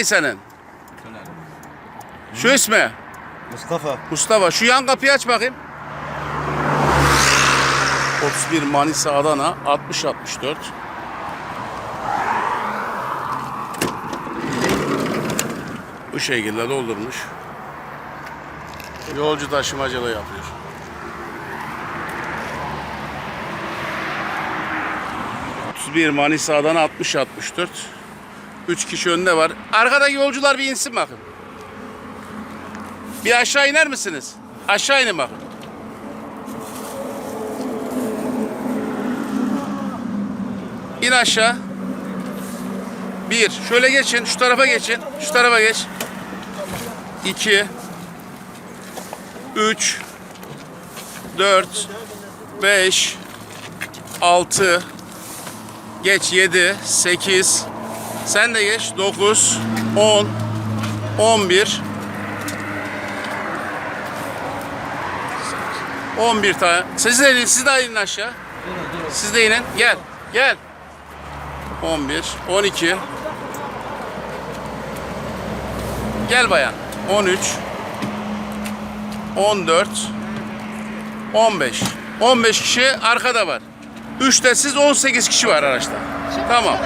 ne senin? Şu ismi? Mustafa. Mustafa şu yan kapıyı aç bakayım. 31 Manisa Adana 60 64. Bu şekilde doldurmuş. Yolcu taşımacılığı yapıyor. bir Manisa Adana 60 64. 3 kişi önde var. Arkadaki yolcular bir insin bakın. Bir aşağı iner misiniz? Aşağı inin bakın. İn aşağı. Bir. Şöyle geçin. Şu tarafa geçin. Şu tarafa geç. İki. Üç. Dört. Beş. Altı. Geç. Yedi. Sekiz. Sen de geç. Dokuz. On. On bir. 11 tane. Siz de inin, siz de inin aşağı. Siz de inin. Gel. Gel. 11, 12. Gel bayan. 13. 14. 15. 15 kişi arkada var. 3 de siz 18 kişi var araçta. Tamam.